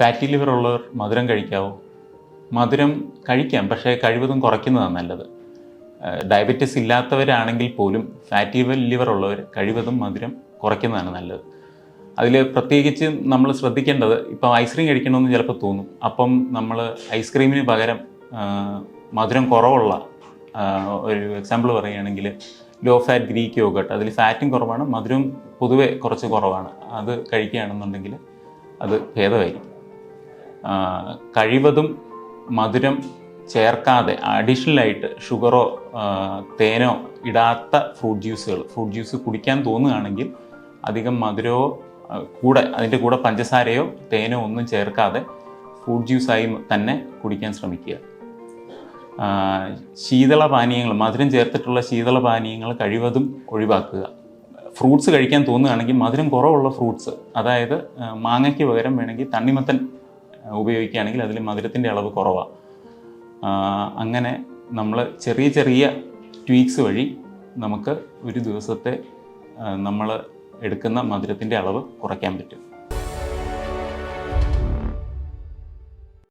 Fatty liver ഉള്ളവർ മധുരം കഴിക്കാവോ. മധുരം കഴിക്കാം പക്ഷേ കഴിവതും കുറയ്ക്കുന്നതാണ് നല്ലത്. ഡയബറ്റിസ് ഇല്ലാത്തവരാണെങ്കിൽ പോലും ഫാറ്റി ലിവർ ഉള്ളവർ കഴിവതും മധുരം കുറയ്ക്കുന്നതാണ് നല്ലത്. അതിൽ പ്രത്യേകിച്ച് നമ്മൾ ശ്രദ്ധിക്കേണ്ടത് ഇപ്പോൾ ഐസ്ക്രീം കഴിക്കണമെന്ന് ചിലപ്പോൾ തോന്നും. അപ്പം നമ്മൾ ഐസ്ക്രീമിന് പകരം മധുരം കുറവുള്ള ഒരു എക്സാമ്പിൾ പറയുകയാണെങ്കിൽ ലോ ഫാറ്റ് ഗ്രീക്ക് യോഗട്ട് അതിൽ ഫാറ്റും കുറവാണ് മധുരവും പൊതുവെ കുറച്ച് കുറവാണ്. അത് കഴിക്കുകയാണെന്നുണ്ടെങ്കിൽ അത് ഭേദമായിരിക്കും. കഴിവതും മധുരം ചേർക്കാതെ അഡീഷണലായിട്ട് ഷുഗറോ തേനോ ഇടാത്ത ഫ്രൂട്ട് ജ്യൂസുകൾ ഫ്രൂട്ട് ജ്യൂസ് കുടിക്കാൻ തോന്നുകയാണെങ്കിൽ അധികം മധുരമോ കൂടെ അതിന്റെ കൂടെ പഞ്ചസാരയോ തേനോ ഒന്നും ചേർക്കാതെ ഫ്രൂട്ട് ജ്യൂസായി തന്നെ കുടിക്കാൻ ശ്രമിക്കുക. ശീതള പാനീയങ്ങൾ മധുരം ചേർത്തിട്ടുള്ള ശീതള പാനീയങ്ങൾ കഴിവതും ഒഴിവാക്കുക. ഫ്രൂട്ട്സ് കഴിക്കാൻ തോന്നുകയാണെങ്കിൽ മധുരം കുറവുള്ള ഫ്രൂട്ട്സ് അതായത് മാങ്ങയ്ക്ക് പകരം വേണമെങ്കിൽ തണ്ണിമത്തൻ ഉപയോഗിക്കുകയാണെങ്കിൽ അതിൽ മധുരത്തിന്റെ അളവ് കുറവാണ് അങ്ങനെ നമ്മൾ ചെറിയ ചെറിയ ട്വീക്സ് വഴി നമുക്ക് ഒരു ദിവസത്തെ നമ്മൾ എടുക്കുന്ന മധുരത്തിന്റെ അളവ് കുറയ്ക്കാൻ പറ്റും.